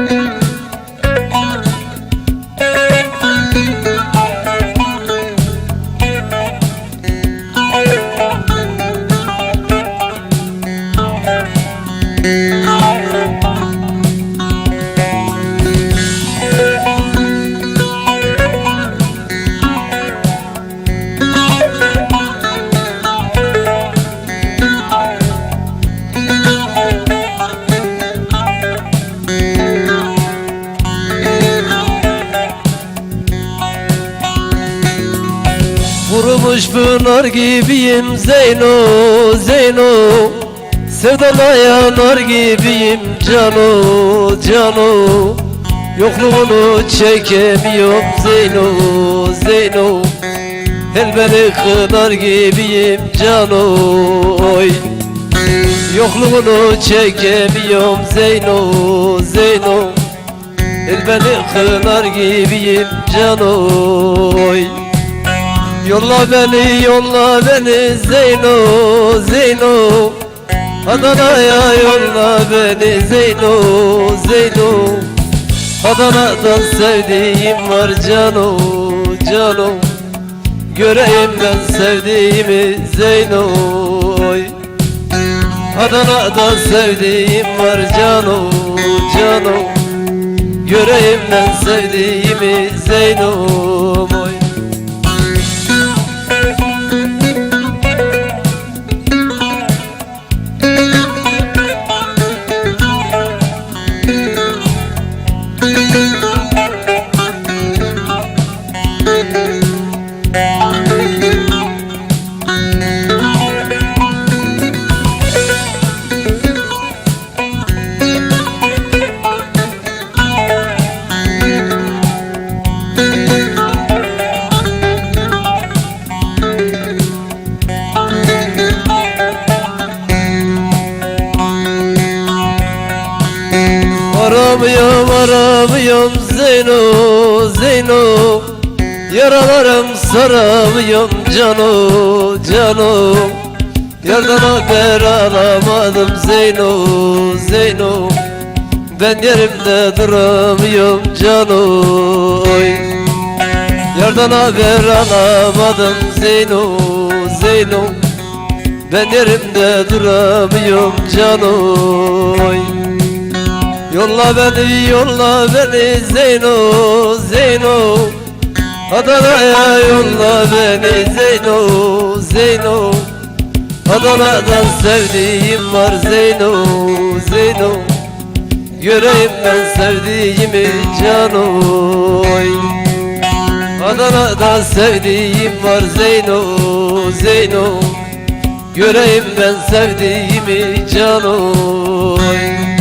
Oh, Vurmuş pınar gibiyim Zeyno Zeyno. Sevdana yanar gibiyim Cano Cano. Yokluğunu çekemiyorum Zeyno Zeyno. El beni kınar gibiyim Cano. Oy. Yokluğunu çekemiyorum Zeyno Zeyno. El beni kınar gibiyim Cano. Oy Yolla beni yolla beni Zeyno Zeyno. Adana'ya yolla beni Zeyno Zeyno. Adana'dan sevdiğim var Cano Cano. Göreyim ben sevdiğimi Zeyno. Oy. Adana'dan sevdiğim var Cano Cano. Göreyim ben sevdiğimi Zeyno oy. Varamıyorum varamıyorum Zeyno Zeyno Yaralarım saramıyorum Cano Cano Yerden haber alamadım Zeyno Zeyno Ben yerimde duramıyorum Cano oy. Yerden haber alamadım Zeyno Zeyno Ben yerimde duramıyorum Cano oy. Yolla beni yolla beni Zeyno Zeyno. Adana'ya yolla beni Zeyno Zeyno. Adana'dan sevdiğim var Zeyno Zeyno. Göreyim ben sevdiğimi canoy Adana'dan sevdiğim var Zeyno Zeyno. Göreyim ben sevdiğimi canoy